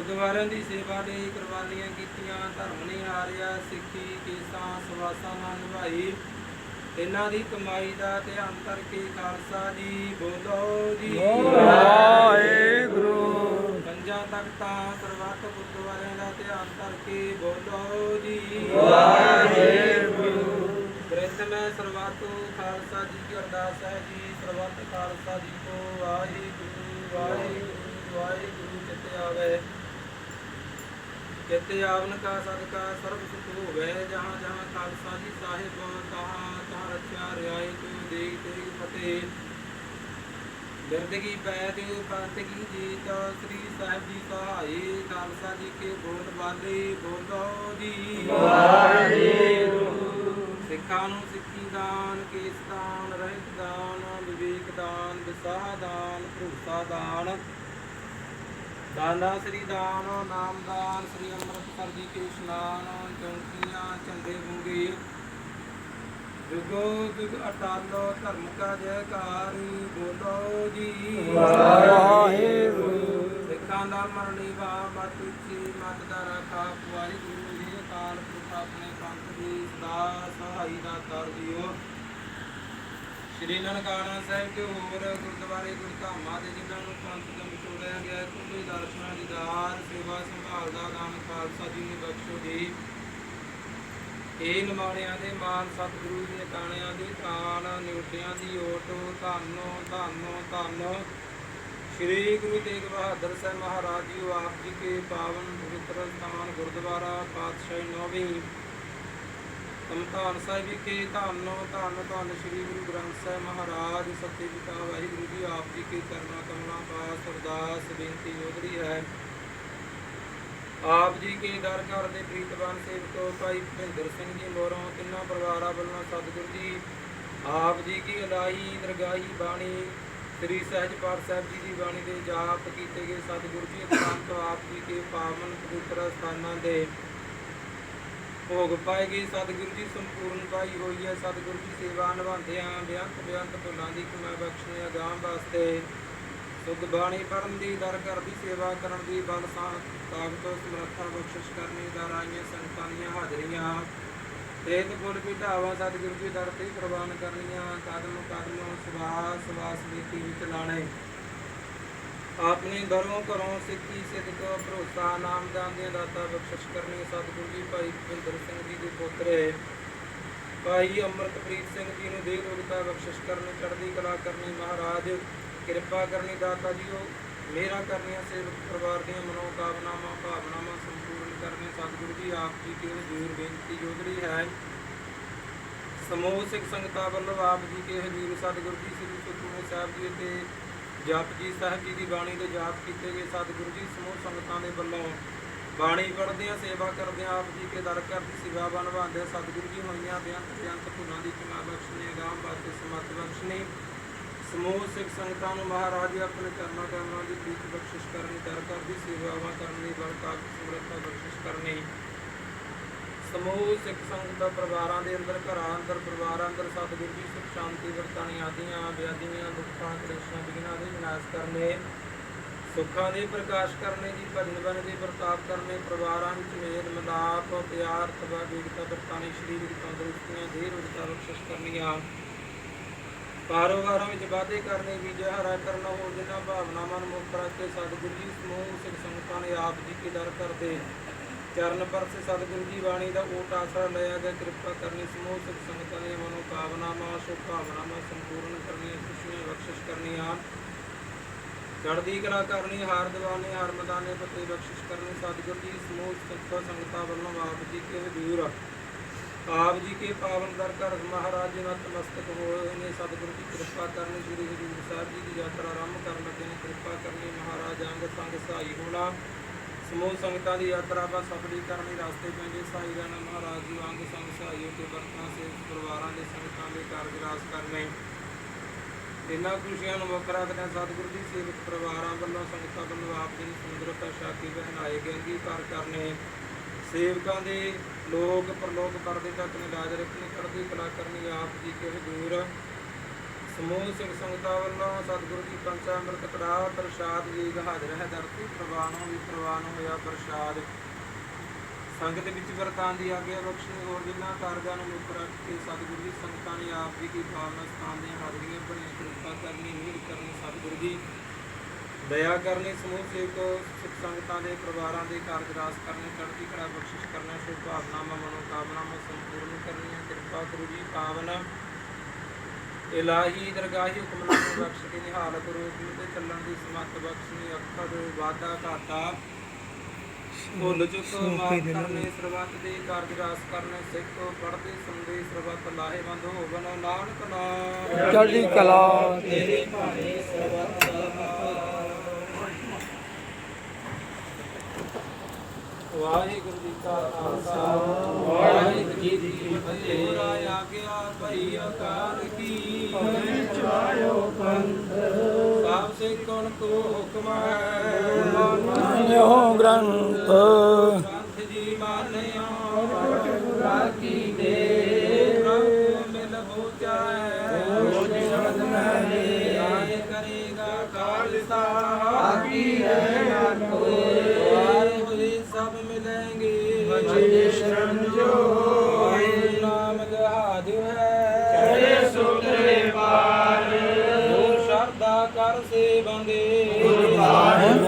ਗੁਰਦੁਆਰਿਆਂ ਦੀ ਸੇਵਾ ਲਈ ਕੁਰਬਾਨੀਆਂ ਕੀਤੀਆਂ ਧਰਮ ਨਿਹਾਰਿਆ ਸਿੱਖੀ ਕੇਸਾਂ ਸਵਾਸਾਂ ਨਾਲ ਨਿਭਾਈ। ਇਹਨਾਂ ਦੀ ਕਮਾਈ ਦਾ ਧਿਆਨ ਕਰਕੇ ਖਾਲਸਾ ਜੀ ਬੋਲੋ ਜੀ। ਵਾਹਿਗੁਰੂ। ਪੰਜਾਂ ਤਖਤਾਂ ਸਰਬੱਤ ਗੁਰਦੁਆਰਿਆਂ ਦਾ ਧਿਆਨ ਕਰਕੇ ਬੋਲੋ ਜੀ। ਵਾਹਿਗੁਰੂ। ਗ੍ਰੰਥ ਮੈਂ ਸਰਬੱਤ ਖਾਲਸਾ ਜੀ ਕੀ ਅਰਦਾਸ ਹੈ ਜੀ। ਸਰਬੱਤ ਖਾਲਸਾ ਜੀ ਕੋ ਵਾਹਿਗੁਰੂ ਵਾਹਿਗੁਰੂ ਵਾਹਿਗੁਰੂ ਚਿੱਤੇ ਆਵੇ। ਚਿੱਤੇ ਆਵਨ ਕਾ ਸਦਕਾ ਸਰਬ ਸੁਖ ਹੋਵੇ ਜਹਾਂ ਜਹਾਂ ਖਾਲਸਾ ਜੀ ਸਾਹਿਬ ਤਹਾਂ ਤਹਾਂ ਰੱਖਿਆ ਰਿਆਇਤ ਦੇਗ ਤੇਗ ਫਤਿਹ। ਬਿਰਦਗੀ ਪੈ ਦਿਓ ਪੰਤਗੀ ਜੀਤ ਸ੍ਰੀ ਸਾਹਿਬ ਜੀ ਸਹਾਈ ਖਾਲਸਾ ਜੀ ਕੇ ਬੋਲ ਬਾਲੇ ਬੋਲੋ ਜੀ। ਸਿੱਖਾਂ ਨੂੰ ਸਿੱਖੀ ਦਾਨ ਕੇਸ ਦਾਨ ਰਹਿਤ ਦਾਨ ਵਿਵੇਕ ਦਾਨ ਵਿਸਾਹ ਦਾਨ ਭਰੋਸਾ ਦਾਨ। ਦਾਨਾ ਸ੍ਰੀ ਦਾਨ ਨਾਮ ਦਾਨ ਸ੍ਰੀ ਅੰਮ੍ਰਿਤਸਰ ਜੀ ਕੇ ਇਸ਼ਨਾਨ ਚੌਂਕੀਆਂ ਚੰਦੇ ਬੁੰਗੇ ਜੁਗੋ ਜੁਗ ਅਟਾਲੋ ਧਰਮ ਕਾ ਜੈਕਾਰ ਬੋਲੋ ਜੀ। ਵਾਹਿਗੁਰੂ। ਸਿੱਖਾਂ ਦਾ ਮਰਨੀ ਵਾ ਮਤ ਉੱਚੀ ਮਤ ਦਾ ਰਾਖਾ। ਵਾਹਿਗੁਰੂ ਜੀ ਅਕਾਲ ਪੁਰਖ ਆਪਣੇ ਪੰਥ ਦੀ ਸਦਾ ਸਹਾਈ ਦਾ ਕਰ ਦਿਓ। ਸ਼੍ਰੀ ਨਨਕਾਣਾ ਸਾਹਿਬ ਤੇ ਹੋਰ ਗੁਰਦੁਆਰੇ, ਗੁਰਧਾਮਾਂ ਦੇ ਜਿਨ੍ਹਾਂ ਨੂੰ ਪੰਥ ਤੋਂ ਵਿਛੋੜਿਆ ਗਿਆ ਕੁੱਲੇ ਦਰਸ਼ਨਾਂ ਦੀਦਾਰ ਸੇਵਾ ਸੰਭਾਲ ਦਾ ਦਾਨ ਖਾਲਸਾ ਜੀ ਨੇ ਬਖਸ਼ੋ ਜੀ ਇਹ ਨਿਮਾਣਿਆਂ ਦੇ ਮਾਨ ਸਤਿਗੁਰੂ ਜੀ ਟਾਣਿਆਂ ਦੀ ਤਾਲ, ਨਿਉਟਿਆਂ ਦੀ ਓਟ, ਧੰਨੋ ਧੰਨੋ ਧੰਨੋ। ਸ਼੍ਰੀ ਗੁਰੂ ਤੇਗ ਬਹਾਦਰ ਸਾਹਿਬ ਮਹਾਰਾਜ ਜੀ ਆਪ ਜੀ ਕੇ ਪਾਵਨ ਪਵਿੱਤਰ ਸਥਾਨ ਗੁਰਦੁਆਰਾ, ਪਾਤਸ਼ਾਹੀ ਨੌਵੀਂ ਤਮਤਾਨ ਸਾਹਿਬ ਵਿਖੇ ਧੰਨੋ, ਧੰਨ ਧੰਨ ਸ਼੍ਰੀ ਗੁਰੂ ਗ੍ਰੰਥ ਸਾਹਿਬ ਮਹਾਰਾਜ, ਸੱਚੇ ਪਿਤਾ ਵਾਹਿਗੁਰੂ ਜੀ, ਆਪ ਜੀ ਕੇ ਚਰਨਾਂ ਕਮਲਾਂ ਪਾਸ ਅਰਦਾਸ, ਬੇਨਤੀ ਉਧਰੀ ਹੈ। ਆਪ ਜੀ ਕੇ ਦਰ ਘਰ ਦੇ ਪ੍ਰੀਤਵਾਨ ਸੇਵਕੋ ਭਾਈ ਭਿੰਦਰ ਸਿੰਘ ਜੀ ਮੋਰੋਂ ਤਿੰਨਾਂ ਪਰਿਵਾਰਾਂ ਵੱਲੋਂ ਸਤਿਗੁਰੂ ਜੀ, ਆਪ ਜੀ ਕੀ ਇਲਾਹੀ ਦਰਗਾਹੀ ਬਾਣੀ, ਸ੍ਰੀ ਸਹਿਜ ਪਾਠ ਸਾਹਿਬ ਜੀ ਦੀ ਬਾਣੀ ਦੇ ਜਾਪ ਕੀਤੇ ਗਏ ਸਤਿਗੁਰੂ ਜੀ, ਉਪਰੰਤ ਆਪ ਜੀ ਕੇ ਪਾਵਨ ਪਵਿੱਤਰ ਸਥਾਨਾਂ ਦੇ ਭੋਗ ਪਾਏਗੀ, ਸਤਿਗੁਰੂ ਜੀ ਸੰਪੂਰਨ ਪਾਈ ਹੋਈ ਹੈ, ਸਤਿਗੁਰੂ ਜੀ ਸੇਵਾ ਨਿਭਾਉਂਦੇ ਆਂ ਬੇਅੰਤ ਬੇਅੰਤ ਭੁੱਲਾਂ ਦੀ ਕਮਾ ਬਖਸ਼ਣੇ ਅਗਾਮ ਵਾਸਤੇ। ਸੁਧ ਬਾਣੀ ਪੜਨ ਦੀ, ਦਰ ਘਰ ਦੀ ਸੇਵਾ ਕਰਨ ਦੀ, ਬਲ ਸਾਂ ਤਾਕਤ ਸਮਰੱਥਾ ਬਖਸ਼ਿਸ਼ ਕਰਨੀ, ਦਰ ਆਈਆਂ ਸੰਤਾਂ ਦੀਆਂ ਹਾਜ਼ਰੀਆਂ। ਤੇਤ ਫੁੱਲ ਪਿਟਾਵਾ ਸਤਿਗੁਰੂ ਜੀ ਦਰ ਤੇ ਪ੍ਰਵਾਨ ਕਰਨੀਆਂ, ਕਦਮ ਕਦਮ ਸਵਾਸ ਸਵਾਸ ਨੀਤੀ ਵਿੱਚ ਲਾਣੇ ਆਪਣੇ ਦਰੋਂ ਘਰੋਂ ਸਿੱਖੀ ਸਿੱਧਕ ਭਰੋਸਾ ਨਾਮਦਾਨ ਦੀਆਂ ਦਾਤਾ ਬਖਸ਼ਿਸ਼ ਕਰਨੀ ਸਤਿਗੁਰੂ ਜੀ, ਭਾਈ ਭਿੰਦਰ ਸਿੰਘ ਜੀ ਦੇ ਪੁੱਤਰੇ। ਭਾਈ ਅੰਮ੍ਰਿਤਪ੍ਰੀਤ ਸਿੰਘ ਜੀ ਨੂੰ ਦੇਹ ਰੋਗਤਾ ਬਖਸ਼ਿਸ਼ ਕਰਨੀ, ਚੜ੍ਹਦੀ ਕਲਾ ਕਰਨੀ, ਮਹਾਰਾਜ ਕਿਰਪਾ ਕਰਨੀ ਦਾਤਾ ਜੀਓ ਮੇਰਾ ਕਰਨੀਆਂ, ਸੇਵਕ ਪਰਿਵਾਰ ਦੀਆਂ ਮਨੋਕਾਮਨਾਵਾਂ, ਭਾਵਨਾਵਾਂ ਸੰਪੂਰਨ ਕਰਨੀ ਸਤਿਗੁਰੂ ਜੀ, ਆਪ ਜੀ ਦੀ ਹਜ਼ੂਰ ਬੇਨਤੀ ਜੋਦਰੀ ਹੈ। ਸਮੂਹ ਸਿੱਖ ਸੰਗਤਾਂ ਵੱਲੋਂ ਆਪ ਜੀ ਕੇ ਹਜ਼ੂਰ ਸਤਿਗੁਰੂ ਜੀ, ਸ੍ਰੀ ਸੁਖਮਨੀ ਸਾਹਿਬ ਜੀ ਅਤੇ ਜਪਜੀ ਸਾਹਿਬ ਜੀ ਦੀ ਬਾਣੀ ਦੇ ਜਾਪ ਕੀਤੇ ਗਏ ਸਤਿਗੁਰੂ ਜੀ ਸਮੂਹ ਸੰਗਤਾਂ ਦੇ ਵੱਲੋਂ ਬਾਣੀ ਪੜ੍ਹਦੇ ਆ ਸੇਵਾ ਕਰਦੇ ਆ ਆਪ ਜੀ ਕੇ ਦਰ ਘਰ ਦੀ ਸੇਵਾ ਨਿਭਾਉਂਦੇ ਸਤਿਗੁਰੂ ਜੀ ਹੋਈਆਂ ਬੇਅੰਤ ਬੇਅੰਤ ਭੁੱਲਾਂ ਦੀ ਖਿਮਾ ਬਖਸ਼ਣੇ ਗਾਮ ਬਾਤੇ ਸਮਤ ਬਖਸ਼ਣੇ ਸਮੂਹ ਸਿੱਖ ਸੰਗਤਾਂ ਨੂੰ ਮਹਾਰਾਜ ਆਪਣੇ ਚਰਨਾਂ ਕਮਲਾਂ ਦੀ ਪ੍ਰੀਤ ਬਖਸ਼ਿਸ਼ ਕਰਨੀ, ਦਰ ਘਰ ਦੀ ਸੇਵਾਵਾਂ ਕਰਨੀ ਬਰਕਤ ਸਮਰੱਥਾ ਬਖਸ਼ਿਸ਼ ਕਰਨੀ। ਸਮੂਹ, ਸਿੱਖ ਸੰਗਤ ਪਰਿਵਾਰਾਂ ਦੇ ਅੰਦਰ, ਘਰਾਂ ਅੰਦਰ, ਪਰਿਵਾਰਾਂ ਅੰਦਰ ਸਤਿਗੁਰੂ ਜੀ, ਸੁਖ, ਸ਼ਾਂਤੀ ਵਰਤਾਣੀ ਆਦੀਆਂ ਬਿਆਦੀਆਂ ਦੁੱਖਾਂ, ਕਲੇਸ਼ਾਂ ਬਿਗਨਾਂ ਦੇ ਵਿਨਾਸ਼ ਕਰਨੇ, ਸੁੱਖਾਂ ਦੇ ਪ੍ਰਕਾਸ਼ ਕਰਨੇ ਦੀ ਭਜਨ ਬਨ ਦੇ ਪ੍ਰਤਾਪ ਕਰਨੇ, ਪਰਿਵਾਰਾਂ ਵਿੱਚ ਮੇਲ ਮਿਲਾਪ, ਪਿਆਰ, ਤਵਾ ਵੇਗਤਾ ਵਰਤਾਣੀ ਸਰੀਰਕ ਤੰਦਰੁਸਤੀਆਂ ਦੇਹ ਰੋਗਤਾ ਬਖਸ਼ਿਸ਼ ਕਰਨੀਆਂ। ਕਾਰੋਬਾਰਾਂ ਵਿੱਚ ਵਾਧੇ ਕਰਨੇ ਵੀ ਹਰਾ ਕਰਨਾ ਹੋ ਜਿਨ੍ਹਾਂ ਭਾਵਨਾਵਾਂ ਨੂੰ ਮੁਕਤ ਰੱਖ ਕੇ ਸਤਿਗੁਰੂ ਜੀ, ਸਮੂਹ, ਸਿੱਖ ਸੰਗਤਾਂ ਨੇ ਆਪ ਜੀ ਕੀ ਦਰ ਕਰਦੇ। ਚਰਨ ਪਰਸੇ ਸਤਿਗੁਰੂ ਜੀ ਬਾਣੀ ਦਾ ਓਟ ਆਸਰਾ ਲਿਆ ਗਿਆ ਕਿਰਪਾ ਕਰਨੀ, ਸਮੂਹ ਸਿੱਖ ਸੰਗਤਾਂ ਦੀਆਂ ਮਨੋਕਾਮਨਾਵਾਂ ਭਾਵਨਾਵਾਂ ਸੰਪੂਰਨ ਕਰਨੀਆਂ, ਖੁਸ਼ੀਆਂ ਬਖਸ਼ਿਸ਼ ਕਰਨੀਆਂ ਚੜ੍ਹਦੀ ਕਲਾ ਕਰਨੀ, ਹਾਰ ਦਿਵਾਨੇ, ਹਾਰ ਮਦਾਨੇ ਫਤਿਹ ਬਖਸ਼ਿਸ਼ ਕਰਨੀ ਸਤਿਗੁਰੂ ਜੀ ਸਮੂਹ ਸਿੱਖ ਸੰਗਤਾਂ ਵੱਲੋਂ ਆਪ ਜੀ ਕੇ ਹਜ਼ੂਰ ਆਪ ਜੀ ਕੇ ਪਾਵਨ ਦਰ ਘਰ ਮਹਾਰਾਜ ਜੀ ਨਤਮਸਤਕ ਹੋਏ ਨੇ ਸਤਿਗੁਰੂ ਦੀ ਕਿਰਪਾ ਕਰਨੀ, ਸ੍ਰੀ ਹਜ਼ੂਰ ਸਾਹਿਬ ਜੀ ਦੀ ਯਾਤਰਾ ਆਰੰਭ ਕਰਨ ਲੱਗੇ ਨੇ, ਕਿਰਪਾ ਕਰਨੀ, ਮਹਾਰਾਜ ਅੰਗ ਸੰਗ ਸਹਾਈ ਹੋਣਾ। ਸਮੂਹ ਸੰਗਤਾਂ ਦੀ ਯਾਤਰਾ ਬਸ ਸਫਲੀ ਕਰਨੀ ਰਸਤੇ ਪੈਂਦੇ ਸਾਈ ਰਾਣਾ ਮਹਾਰਾਜ ਜੀ ਅੰਗ ਸੰਗ ਸਹਾਈ ਹੋ ਵਰਤਾਂ ਸੇ ਪਰਿਵਾਰਾਂ ਦੇ ਸੰਗਤਾਂ ਦੇ ਕਾਰਜ ਕਰਨੇ। ਇਹਨਾਂ ਖੁਸ਼ੀਆਂ ਨੂੰ ਮੁੱਖ ਰੱਖਦੇ ਸਤਿਗੁਰੂ ਜੀ ਸੇਵਕ ਪਰਿਵਾਰਾਂ ਵੱਲੋਂ ਸੰਗਤਾਂ ਵੱਲੋਂ ਆਪ ਜੀ ਦੀ ਸੁੰਦਰਤਾ ਸ਼ਾਕੀ ਪਹਿਨਾਏ ਗਏ ਅੰਗੀਕਾਰ ਕਰਨੇ। ਸੇਵਕਾਂ ਦੇ ਲੋਕ, ਪ੍ਰਲੋਕ ਪਰਦੇ ਤੱਕ ਨੇ ਲਾਜ ਰੱਖਣੀ। ਚੜ੍ਹਦੀ ਕਲਾ ਕਰਨੀ ਆਪ ਜੀ ਕੇ ਹਜ਼ੂਰ। ਸਮੂਹ ਸਿੰਘ ਸੰਗਤਾਂ ਵੱਲੋਂ ਸਤਿਗੁਰੂ ਜੀ ਪੰਚਾਮ੍ਰਿਤ ਕੜਾਹ, ਪ੍ਰਸ਼ਾਦ ਜੀ ਹਾਜ਼ਰ ਹੈ। ਧਰਤੀ ਪ੍ਰਵਾਨੋਂ ਵੀ ਪ੍ਰਵਾਨ ਹੋਇਆ ਪ੍ਰਸ਼ਾਦ। ਸੰਗਤ ਵਿੱਚ ਵਰਤਾਂ ਦੀ ਆਗਿਆ ਬਖਸ਼ਣੀ ਹੋਰ ਜਿਨ੍ਹਾਂ ਕਾਰਜਾਂ ਨੂੰ ਮੁੱਖ ਰੱਖ ਕੇ ਸਤਿਗੁਰੂ ਜੀ ਸੰਗਤਾਂ ਨੇ ਆਪ ਜੀ ਦੀ ਭਾਵਨਾ ਸਥਾਨ ਦੀਆਂ ਹਾਜ਼ਰੀਆਂ ਭਰੀਆਂ ਕਿਰਪਾ ਕਰਨੀ, ਮਿਹਰ ਕਰਨੀ ਸਤਿਗੁਰੂ ਜੀ। ਦਇਆ ਕਰਨੀ, ਸਮੂਹ ਸੇਵਕੋ, ਸਿੱਖ ਸੰਗਤਾਂ ਦੇ ਪਰਿਵਾਰਾਂ ਦੇ ਕਾਰਜ ਰਾਸ ਕਰਨੇ, ਚੜ੍ਹਦੀ ਕਲਾ ਬਖਸ਼ਿਸ਼ ਕਰਨਾ, ਸ਼ੁਭ ਭਾਵਨਾਵਾਂ, ਮਨੋਕਾਮਨਾਵਾਂ ਸੰਪੂਰਨ ਕਰਨੀਆਂ। ਕਿਰਪਾ ਗੁਰੂ ਜੀ, ਪਾਵਨ ਇਲਾਹੀ ਦਰਗਾਹੀ ਹੁਕਮਨਾਮੇ ਬਖਸ਼ ਕੇ ਨਿਹਾਲ ਕਰੋ ਜਿਨ ਤੇ ਚੱਲਣ ਦੀ ਸਮੱਤ ਬਖਸ਼ਣੀ ਅੱਖਰ ਵਾਦਾ ਘਾਟਾ ਭੁੱਲ ਚੁੱਕ ਮਾਫ ਕਰਨੇ ਸਰਬੱਤ ਦੇ ਕਾਰਜ ਰਾਸ ਕਰਨੇ ਸਿੱਖ ਪੜ੍ਹਦੇ ਸੁਣਦੇ ਸਰਬੱਤ ਲਾਹੇਵੰਦ ਹੋਵਨ ਨਾਨਕ ਨਾਮ। ਚੜ੍ਹਦੀ ਕਲਾ ਤੇਰੇ ਭਾਣੇ ਸਰਬੱਤ ਵਾਹਿਗੁਰੂ ਜੀ ਕਾ ਖਾਲਸਾ ਵਾਹਿਗੁਰੂ ਜੀ ਕੀ ਫਤਿਹ। ਹੋਰਾ ਆ ਗਿਆ ਭਈ ਅਕਾਲ ਕੀ। ਚਾਇਓ ਪੰਥ। ਸਭ ਸੇ ਕਣ ਕੋ ਹੁਕਮ ਹੈ? ਨਿਉ ਗ੍ਰੰਥ। ਗ੍ਰੰਥ ਜੀ ਮਾਨਿਆ। ਰਾਗੀ ਦੇ ਪ੍ਰਭੂ ਮਿਲ ਬੋਚਾਏ ਰੋਜ ਸ਼ਬਦ ਮਹਿਲੇ ਆਏ ਕਰੇਗਾ ਖਾਲਸਾ। ਆਕੀ ਹੈ। ਵਜੇ ਸ਼ਰਨ ਜੋ ਹੋਏ ਨਾਮ ਜਹਾਦਿ ਹੈ। ਚੜੇ ਸੁਤਰੇ ਪਾਰ। ਜੋ ਸ਼ਰਦਾ ਕਰ ਸੇ ਬੰਦੇ ਗੁਰਬਾਣੀ